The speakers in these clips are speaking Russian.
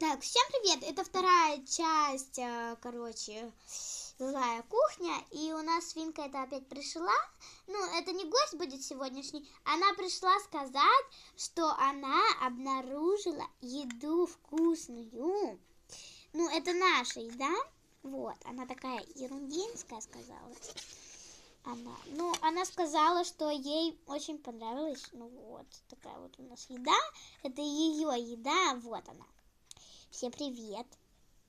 Так, всем привет! Это вторая часть, э, короче, злая кухня. И у нас свинка это опять пришла. Ну, это не гость будет сегодняшний. Она пришла сказать, что она обнаружила еду вкусную. Ну, это наша еда. Вот, она такая ерундинская сказала. Она, ну, она сказала, что ей очень понравилось. Ну вот, такая вот у нас еда. Это ее еда, вот она. Всем привет.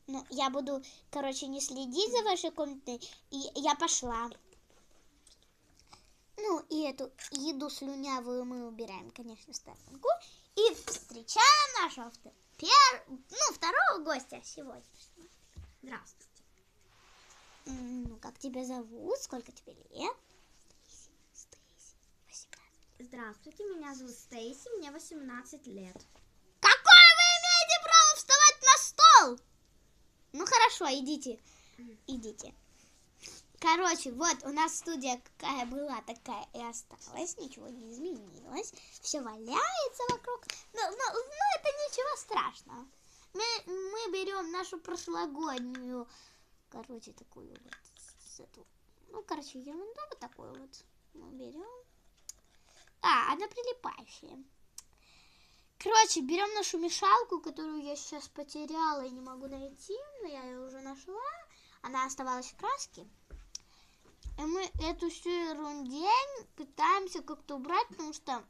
Ну, я буду, короче, не следить за вашей комнатой. И я пошла. Ну, и эту еду слюнявую мы убираем, конечно, в сторонку. И встречаем нашего пер... ну, второго гостя сегодня. Здравствуйте. Ну, как тебя зовут? Сколько тебе лет? Стейси. 18. Здравствуйте, меня зовут Стейси, мне 18 лет. Стол? Ну хорошо, идите. Идите. Короче, вот у нас студия какая была, такая и осталась, ничего не изменилось, все валяется вокруг, но, но, но это ничего страшного. Мы, мы берем нашу прошлогоднюю короче, такую вот, эту, ну, короче, ерунду вот такую вот мы берем. А, она прилипающая. Короче, берем нашу мешалку, которую я сейчас потеряла и не могу найти, но я ее уже нашла. Она оставалась в краске. И мы эту всю ерундень пытаемся как-то убрать, потому что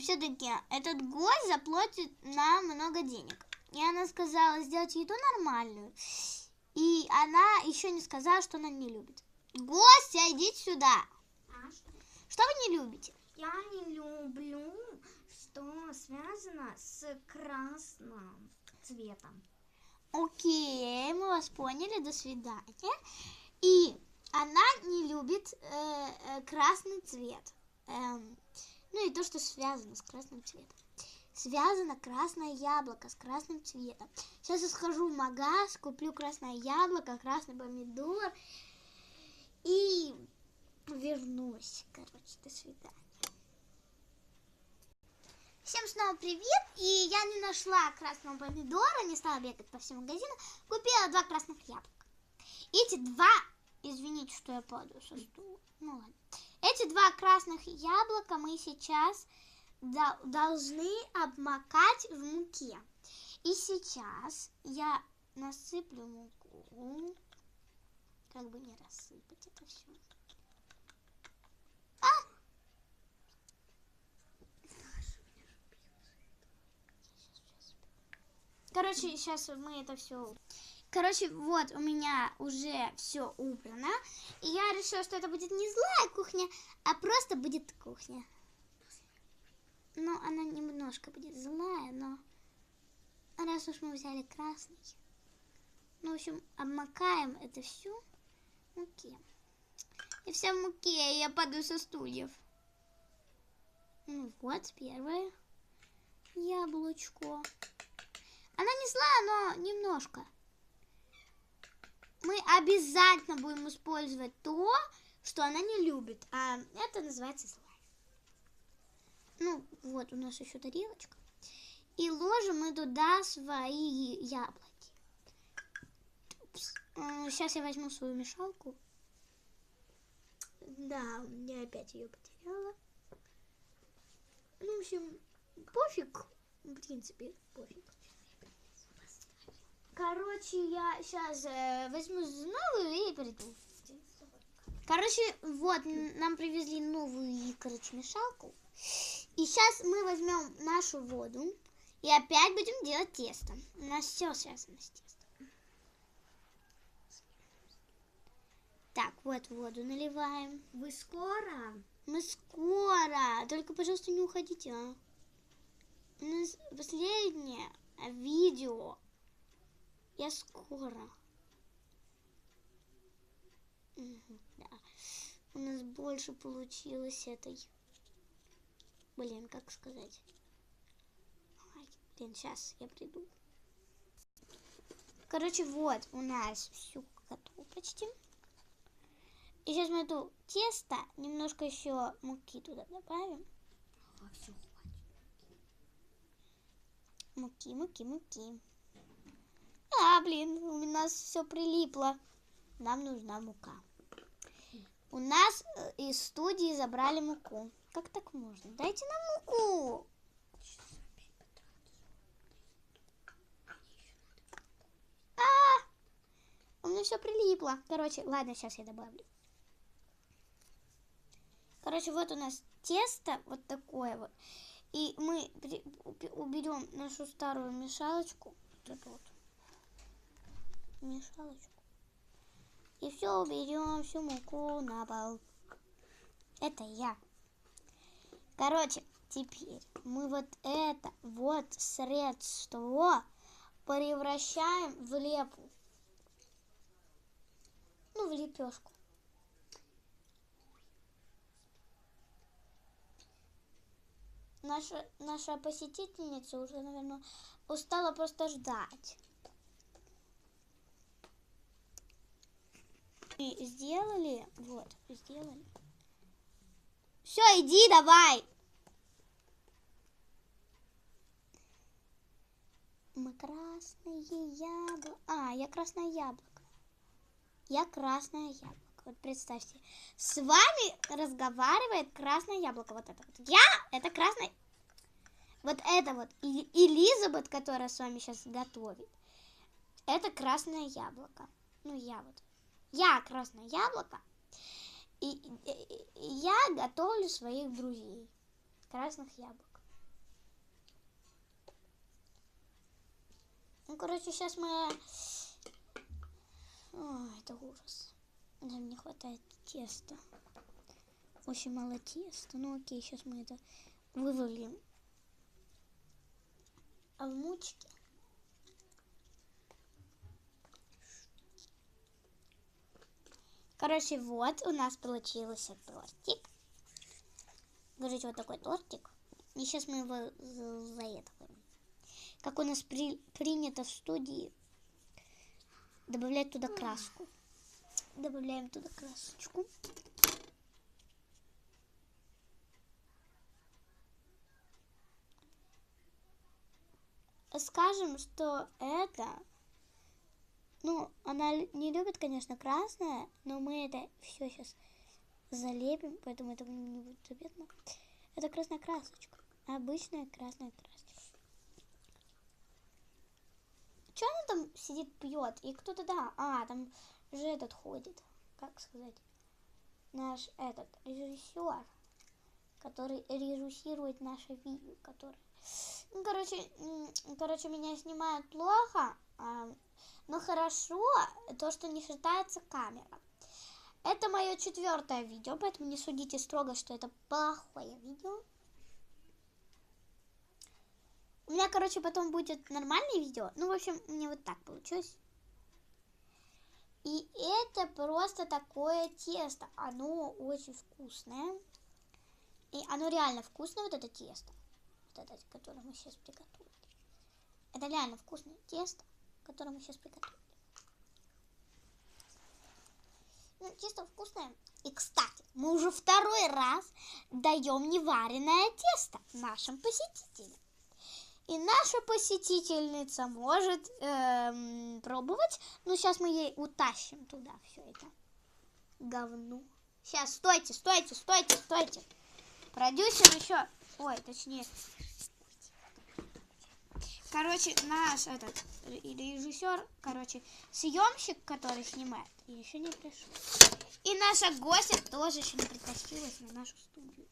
все-таки этот гость заплатит нам много денег. И она сказала сделать еду нормальную. И она еще не сказала, что она не любит. Гостя, идите сюда. А что? Что вы не любите? Я не люблю, что связано с красным цветом. Окей, мы вас поняли, до свидания. И она не любит э, э, красный цвет. Эм, ну и то, что связано с красным цветом связано красное яблоко с красным цветом. Сейчас я схожу в магаз, куплю красное яблоко, красный помидор и вернусь. Короче, до свидания. Всем снова привет! И я не нашла красного помидора, не стала бегать по всему магазину, купила два красных яблока. Эти два, извините, что я падаю со стула, ну ладно. Эти два красных яблока мы сейчас должны обмакать в муке. И сейчас я насыплю муку. Как бы не рассыпать это все. А! Короче, сейчас мы это все... Короче, вот у меня уже все убрано. И я решила, что это будет не злая кухня, а просто будет кухня. Ну, она немножко будет злая, но раз уж мы взяли красный, ну, в общем, обмакаем это все в муке. И вся в муке, я падаю со стульев. Ну вот, первое яблочко. Она не злая, но немножко. Мы обязательно будем использовать то, что она не любит, а это называется злая. Ну, вот у нас еще тарелочка. И ложим мы туда свои яблоки. Сейчас я возьму свою мешалку. Да, я опять ее потеряла. Ну, в общем, пофиг. В принципе, пофиг. Короче, я сейчас э, возьму новую и приду. Короче, вот, нам привезли новую, короче, мешалку. И сейчас мы возьмем нашу воду и опять будем делать тесто. У нас все связано с тестом. Так, вот воду наливаем. Вы скоро? Мы скоро. Только, пожалуйста, не уходите, а. У нас последнее видео. Я скоро. Да. У нас больше получилось этой Блин, как сказать? Ой, блин, сейчас я приду. Короче, вот у нас всю готово почти. И сейчас мы эту тесто, немножко еще муки туда добавим. Муки, муки, муки. А, блин, у нас все прилипло. Нам нужна мука. У нас э, из студии забрали муку. Как так можно? Дайте нам муку. А, у меня все прилипло. Короче, ладно, сейчас я добавлю. Короче, вот у нас тесто вот такое вот. И мы уберем нашу старую мешалочку. Вот эту вот. Мешалочку. И все уберем, всю муку на пол. Это я. Короче, теперь мы вот это вот средство превращаем в лепу. Ну, в лепешку. Наша, наша посетительница уже, наверное, устала просто ждать. И сделали, вот, сделали. Все, иди давай. Мы красное яблоко. А, я красное яблоко. Я красное яблоко. Вот представьте, с вами разговаривает красное яблоко. Вот это вот. Я это красное. Вот это вот. И Элизабет, которая с вами сейчас готовит. Это красное яблоко. Ну, я вот. Я красное яблоко. И, и- и я готовлю своих друзей. Красных яблок. Ну, короче, сейчас мы... Ой, это ужас. Нам не хватает теста. Очень мало теста. Ну окей, сейчас мы это вывалим. А в мучке? Короче, вот у нас получился тортик. Говорите, вот такой тортик. И сейчас мы его за- заедываем. Как у нас при- принято в студии добавлять туда краску. Добавляем туда красочку. Скажем, что это, ну, она не любит, конечно, красное, но мы это все сейчас залепим, поэтому это не будет заметно. Это красная красочка, обычная красная красочка. Что она там сидит, пьет? И кто-то, да, а, там же этот ходит, как сказать, наш этот режиссер, который режиссирует наше видео, который... Ну, короче, короче, меня снимают плохо, а, но хорошо то, что не считается камера. Это мое четвертое видео, поэтому не судите строго, что это плохое видео. У меня, короче, потом будет нормальное видео. Ну, в общем, мне вот так получилось. И это просто такое тесто. Оно очень вкусное. И оно реально вкусное, вот это тесто. Вот это, которое мы сейчас приготовили. Это реально вкусное тесто, которое мы сейчас приготовили. Ну, тесто вкусное. И, кстати, мы уже второй раз даем невареное тесто нашим посетителям. И наша посетительница может эм, пробовать. Но сейчас мы ей утащим туда все это говно. Сейчас, стойте, стойте, стойте, стойте. Продюсер еще... Ой, точнее... Короче, наш этот ре- режиссер, короче, съемщик, который снимает, еще не пришел. И наша гостья тоже еще не притащилась на нашу студию.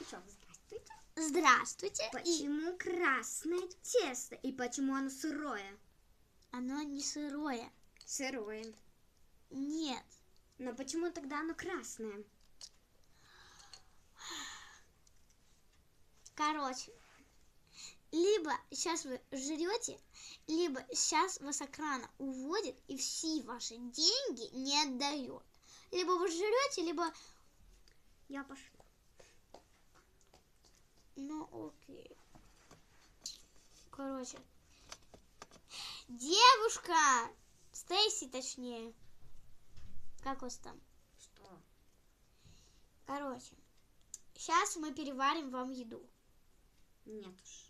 Здравствуйте. Здравствуйте. И Почему красное тесто? И почему оно сырое? оно не сырое. Сырое. Нет. Но почему тогда оно красное? Короче, либо сейчас вы жрете, либо сейчас вас экрана уводит и все ваши деньги не отдает. Либо вы жрете, либо... Я пошла. Ну, окей. Короче. Девушка! Стейси, точнее. Как вас там? Что? Короче. Сейчас мы переварим вам еду. Нет уж.